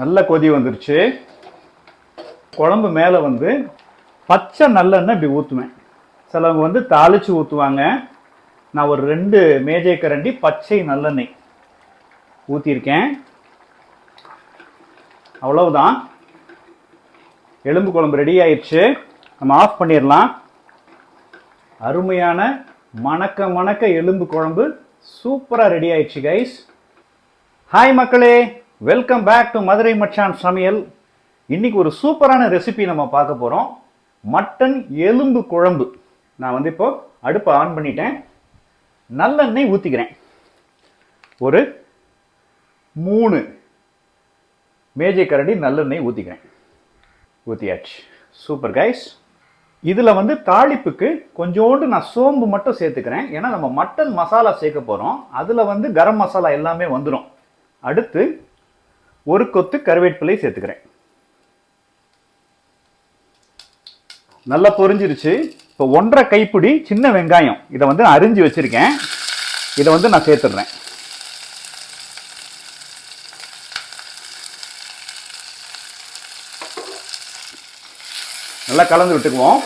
நல்ல கொதி வந்துருச்சு. குழம்பு மேலே வந்து பச்சை நல்லெண்ணெய் இப்படி ஊற்றுவேன் சிலவங்க வந்து தாளித்து ஊற்றுவாங்க நான் ஒரு ரெண்டு மேஜை கரண்டி பச்சை நல்லெண்ணெய் ஊற்றிருக்கேன் அவ்வளவுதான். எலும்பு குழம்பு ரெடி ஆயிடுச்சு நம்ம ஆஃப் பண்ணிடலாம். அருமையான மணக்க மணக்க எலும்பு குழம்பு சூப்பராக ரெடி ஆயிடுச்சு கைஸ் ஹாய் மக்களே. Welcome back to Madurai Machan சமையல். இன்றைக்கி ஒரு சூப்பரான ரெசிபி நம்ம பார்க்க போகிறோம் மட்டன் எலும்பு குழம்பு. நான் வந்து இப்போ அடுப்பை ஆன் பண்ணிட்டேன். நல்லெண்ணெய் ஊற்றிக்கிறேன் ஒரு மூணு மேஜை கரடி நல்லெண்ணெய் ஊற்றிக்கிறேன் ஊற்றியாச்சு சூப்பர் கைஸ் இதில் வந்து தாளிப்புக்கு கொஞ்சோண்டு நான் சோம்பு மட்டும் சேர்த்துக்கிறேன். ஏன்னா நம்ம மட்டன் மசாலா சேர்க்க போகிறோம் அதில் வந்து கரம் மசாலா எல்லாமே வந்துடும் அடுத்து ஒரு கொத்து கருவேப்பிலை சேர்த்துக்கிறேன். நல்லா பொரிஞ்சிருச்சு. இப்போ ஒன்றரை கைப்பிடி சின்ன வெங்காயம். இதை வந்து நான் அரிஞ்சு வச்சுருக்கேன். இதை வந்து நான் சேர்த்துடுறேன். நல்லா கலந்து விட்டுக்குவோம்.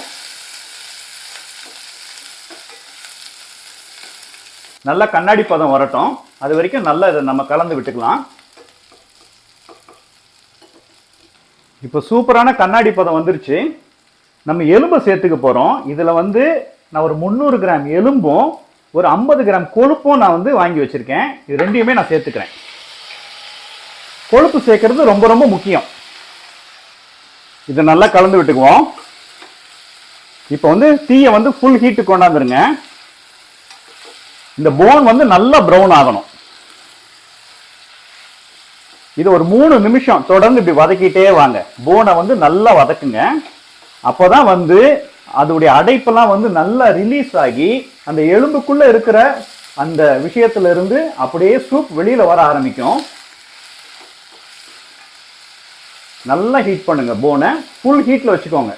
நல்லா கண்ணாடி பதம் வரட்டும். அது வரைக்கும் நல்லா இதை நம்ம கலந்து விட்டுக்கலாம். இப்போ சூப்பரான கண்ணாடி பதம் வந்துருச்சு. நம்ம எலும்பை சேர்த்துக்க போகிறோம் இதில் வந்து நான் ஒரு முந்நூறு கிராம் எலும்பும் ஒரு ஐம்பது கிராம் கொழுப்பும் நான் வந்து வாங்கி வச்சுருக்கேன். இது ரெண்டையுமே நான் சேர்த்துக்கிறேன். கொழுப்பு சேர்க்கறது ரொம்ப ரொம்ப முக்கியம். இதை நல்லா கலந்து விட்டுக்குவோம். இப்போ வந்து தீயை வந்து ஃபுல் ஹீட்டு கொண்டாந்துருங்க. இந்த போன் வந்து நல்லா ப்ரௌன் ஆகணும். இது ஒரு மூணு நிமிஷம் தொடர்ந்து இப்படி வதக்கிட்டே வாங்க. போனை வந்து நல்லா வதக்குங்க. அப்போதான் வந்து அதோடைய அடைப்பெல்லாம் வந்து நல்லா ரிலீஸ் ஆகி அந்த எலும்புக்குள்ளே இருக்கிற அந்த விஷயத்துல இருந்து அப்படியே சூப் வெளியில் வர ஆரம்பிக்கும். நல்லா ஹீட் பண்ணுங்க போனை. ஃபுல் ஹீட்டில் வச்சுக்கோங்க.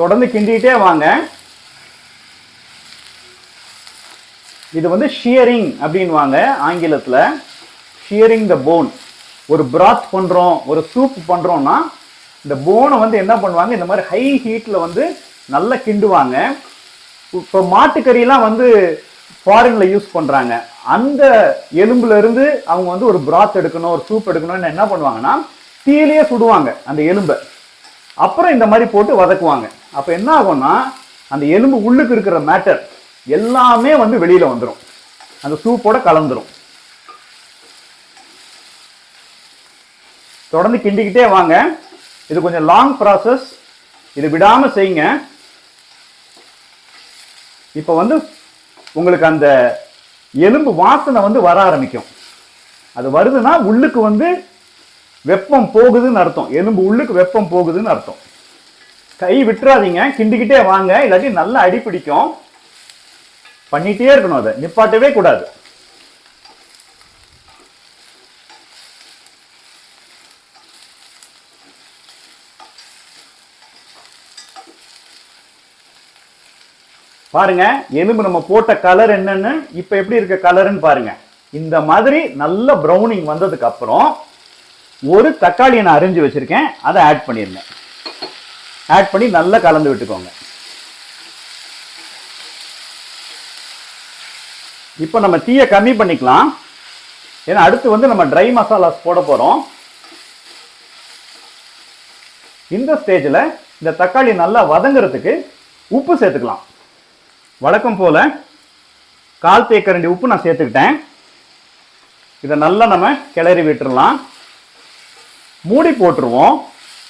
தொடர்ந்து கிண்டிகிட்டே வாங்க. இது வந்து ஷியரிங் அப்படின்வாங்க ஆங்கிலத்தில். ஷியரிங் த போன் ஒரு பிராத் பண்ணுறோம் ஒரு சூப் பண்ணுறோம்னா இந்த போனை வந்து என்ன பண்ணுவாங்க? இந்த மாதிரி ஹை ஹீட்டில் வந்து நல்லா கிண்டுவாங்க. இப்போ மாட்டுக்கறியெல்லாம் வந்து ஃபாரின்ல யூஸ் பண்ணுறாங்க அந்த எலும்புல இருந்து அவங்க வந்து ஒரு பிராத் எடுக்கணும் ஒரு சூப் எடுக்கணும்னு என்ன பண்ணுவாங்கன்னா தீலையே சுடுவாங்க அந்த எலும்பை. அப்புறம் இந்த மாதிரி போட்டு வதக்குவாங்க. அப்போ என்ன ஆகும்னா அந்த எலும்பு உள்ளுக்கு இருக்கிற மேட்டர் எல்லாமே வந்து வெளியில வந்துடும் அந்த சூப்போட கலந்துரும். தொடர்ந்து கிண்டிக்கிட்டே வாங்க. இது கொஞ்சம் லாங் ப்ராசஸ் இது விடாம செய்யுங்க. இப்போ வந்து உங்களுக்கு அந்த எலும்பு வாசனை வந்து வர ஆரம்பிக்கும். அது வருதுன்னா உள்ளுக்கு வந்து வெப்பம் போகுதுன்னு அர்த்தம். எலும்பு உள்ளுக்கு வெப்பம் போகுதுன்னு அர்த்தம். கை விட்டுறாதீங்க. கிண்டிக்கிட்டே வாங்க. இல்லாட்டி நல்லா அடி பண்ணிகிட்டே பண்ணிட்டே இருக்கணும் அதை. நிப்பாட்டவே கூடாது. பாருங்க எலும்பு நம்ம போட்ட கலர் என்னன்னு இப்ப எப்படி இருக்க கலருன்னு பாருங்க. இந்த மாதிரி நல்ல ப்ரௌனிங் வந்ததுக்கு அப்புறம் ஒரு தக்காளியை நான் அரிஞ்சு வச்சிருக்கேன். அதை ஆட் பண்ணிருங்க. ஆட் பண்ணி நல்லா கலந்து விட்டுக்கோங்க. இப்போ நம்ம தீயை கம்மி பண்ணிக்கலாம். ஏன்னா அடுத்து வந்து நம்ம ட்ரை மசாலாஸ் போட போகிறோம் இந்த ஸ்டேஜில் இந்த தக்காளி நல்லா வதங்குறதுக்கு உப்பு சேர்த்துக்கலாம். வழக்கம் போல கால் தேக்கரண்டி உப்பு நான் சேர்த்துக்கிட்டேன். இதை நல்லா நம்ம கிளறி விட்டுறலாம். மூடி போட்டுருவோம்.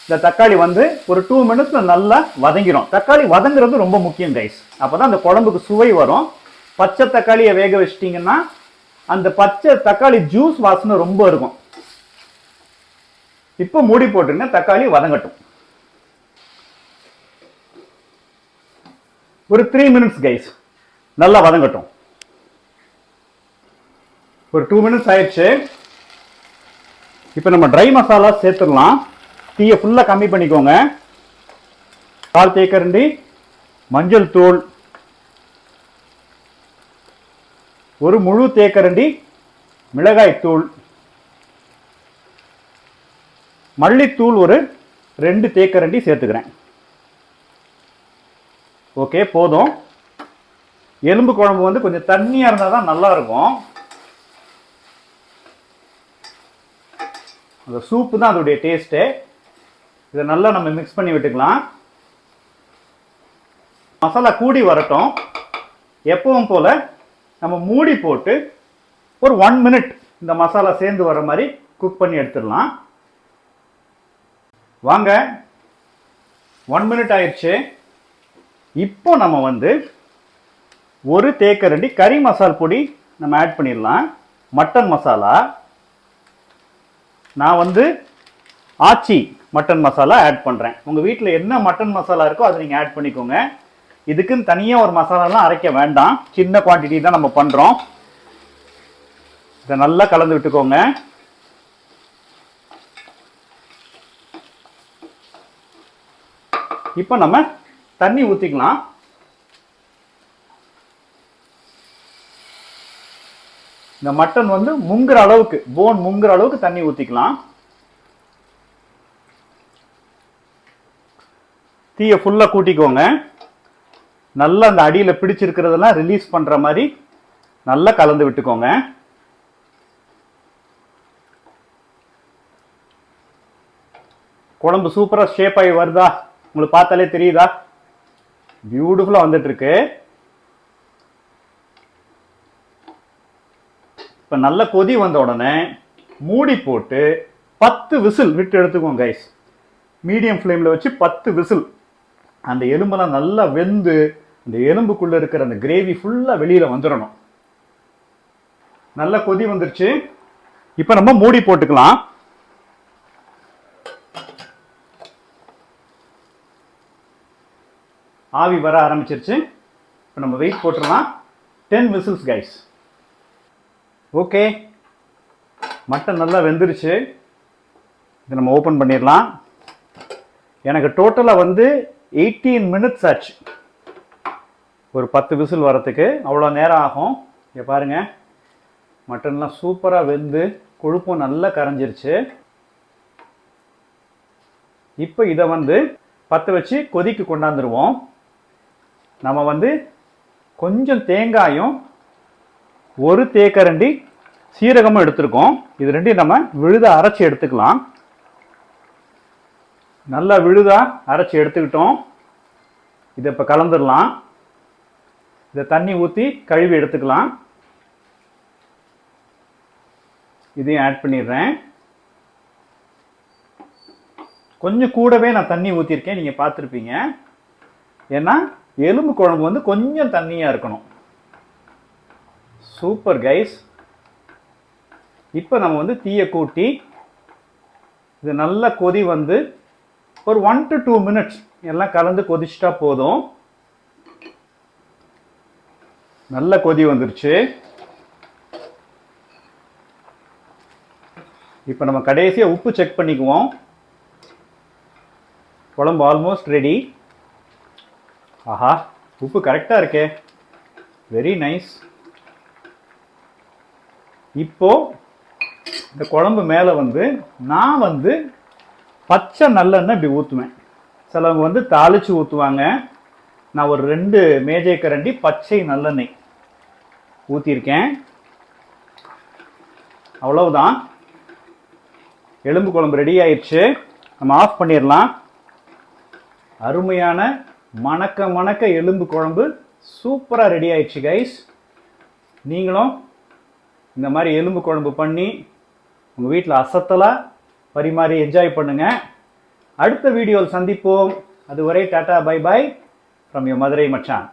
இந்த தக்காளி வந்து ஒரு டூ மினிட்ஸில் நல்லா வதங்கிடும் தக்காளி வதங்குறது ரொம்ப முக்கியம் கைஸ் அப்பதான் அந்த குழம்புக்கு சுவை வரும். பச்சை தக்காளியை வேக வச்சிட்டிங்கன்னா அந்த பச்சை தக்காளி ஜூஸ் வாசனை ரொம்ப இருக்கும். இப்போ மூடி போட்டுருங்க தக்காளி வதங்கட்டும். ஒரு த்ரீ மினிட்ஸ் கைஸ் நல்லா வதங்கட்டும். ஒரு டூ மினிட்ஸ் ஆயிடுச்சு. இப்போ நம்ம ட்ரை மசாலா சேர்த்துடலாம். தீயை ஃபுல்லாக கம்மி பண்ணிக்கோங்க. கால் தேக்கரண்டி மஞ்சள் தூள் ஒரு முழு தேக்கரண்டி மிளகாய் தூள். மல்லித்தூள் ஒரு ரெண்டு தேக்கரண்டி சேர்த்துக்கிறேன். ஓகே போதும். எலும்பு குழம்பு வந்து கொஞ்சம் தண்ணியாக இருந்தால் தான் நல்லா இருக்கும் அந்த சூப்பு தான் அதோடைய டேஸ்ட்டு இதை நல்லா நம்ம மிக்ஸ் பண்ணி விட்டுக்கலாம். மசாலா கூடி வரட்டும். எப்பவும் போல் நம்ம மூடி போட்டு ஒரு ஒன் மினிட் இந்த மசாலா சேர்ந்து வர மாதிரி குக் பண்ணி எடுத்துடலாம். வாங்க. ஒன் மினிட் ஆயிடுச்சு. இப்போ நம்ம வந்து ஒரு தேக்கரண்டி கறி மசால் பொடி நம்ம ஆட் பண்ணிடலாம். மட்டன் மசாலா. நான் வந்து ஆச்சி மட்டன் மசாலா ஆட் பண்ணுறேன் உங்கள் வீட்டில் என்ன மட்டன் மசாலா இருக்கோ அதை நீங்கள் ஆட் பண்ணிக்கோங்க. இதுக்குன்னு தனியாக ஒரு மசாலாலாம் அரைக்க வேண்டாம். சின்ன குவான்டிட்டி தான் நம்ம பண்ணுறோம் இதை நல்லா கலந்து விட்டுக்கோங்க. இப்போ நம்ம தண்ணி ஊற்றிக்கலாம் இந்த மட்டன் வந்து முங்குற அளவுக்கு போன் முங்குற அளவுக்கு தண்ணி ஊற்றிக்கலாம் தீயை ஃபுல்லாக கூட்டிக்கோங்க. நல்லா அந்த அடியில் பிடிச்சிருக்கிறதெல்லாம் ரிலீஸ் பண்ணுற மாதிரி நல்லா கலந்து விட்டுக்கோங்க. குழம்பு சூப்பராக ஷேப் ஆகி வருதா? உங்களுக்கு பார்த்தாலே தெரியுதா? பியூட்டிஃபுல்லாக வந்துட்டுருக்கு. இப்போ நல்ல கொதி வந்த உடனே மூடி போட்டு பத்து விசில் விட்டு எடுத்துக்கோங்க கைஸ் மீடியம் ஃப்ளேமில் வச்சு பத்து விசில். அந்த எலும்பெல்லாம் நல்லா வெந்து அந்த எலும்புக்குள்ளே இருக்கிற அந்த கிரேவி ஃபுல்லாக வெளியில் வந்துடணும் நல்ல கொதி வந்துருச்சு. இப்போ நம்ம மூடி போட்டுக்கலாம். ஆவி வர ஆரம்பிச்சிருச்சு. இப்போ நம்ம வெயிட் போட்டுடலாம். Ten whistles guys okay mutton நல்லா வெந்துருச்சு. இதை நம்ம ஓப்பன் பண்ணிடலாம். எனக்கு டோட்டலாக வந்து எயிட்டீன் மினிட்ஸ் ஆச்சு. ஒரு பத்து விசில் வரத்துக்கு அவ்வளோ நேரம் ஆகும். இங்கே பாருங்கள் மட்டன்லாம் சூப்பராக வெந்து கொழுப்பும் நல்லா கரைஞ்சிருச்சு. இப்போ இதை வந்து பற்ற வச்சு கொதிக்கு கொண்டாந்துருவோம். நம்ம வந்து கொஞ்சம் தேங்காயும் ஒரு தேக்கரண்டி சீரகமும் எடுத்திருக்கோம். இது ரெண்டையும் நம்ம விழுத அரைச்சி எடுத்துக்கலாம். நல்லா விழுதாக அரைச்சி எடுத்துக்கிட்டோம். இதை இப்போ கலந்துடலாம் இதை தண்ணி ஊற்றி கழுவி எடுத்துக்கலாம். இதையும் ஆட் பண்ணிடுறேன். கொஞ்சம் கூடவே நான் தண்ணி ஊற்றிருக்கேன் நீங்கள் பார்த்துருப்பீங்க. ஏன்னா எலும்பு குழம்பு வந்து கொஞ்சம் தண்ணியாக இருக்கணும். சூப்பர் கைஸ் இப்போ நம்ம வந்து தீயை கூட்டி இது நல்லா கொதி வந்து ஒரு ஒன் டு டூ மினிட்ஸ் எல்லாம் கலந்து கொதிச்சிட்டா போதும். நல்ல கொதி வந்துருச்சு. இப்போ நம்ம கடைசியாக உப்பு செக் பண்ணிக்குவோம். குழம்பு ஆல்மோஸ்ட் ரெடி ஆஹா உப்பு கரெக்டாக இருக்கே. வெரி நைஸ் இப்போது இந்த குழம்பு மேலே வந்து நான் வந்து பச்சை நல்லெண்ணெய் இப்படி ஊற்றுவேன் சிலவங்க வந்து தாளித்து ஊற்றுவாங்க நான் ஒரு ரெண்டு மேஜை கரண்டி பச்சை நல்லெண்ணெய். ஊற்றிருக்கேன் அவ்வளவுதான். எலும்பு குழம்பு ரெடி ஆயிடுச்சு நம்ம ஆஃப் பண்ணிடலாம். அருமையான மணக்க மணக்க எலும்பு குழம்பு சூப்பராக ரெடி ஆயிடுச்சு கைஸ் நீங்களும் இந்த மாதிரி எலும்பு குழம்பு பண்ணி உங்கள் வீட்டில் அசத்தலாக பரிமாறி என்ஜாய் பண்ணுங்க. அடுத்த வீடியோவில் சந்திப்போம். அதுவரை tata bye bye from yo Madurai Machan.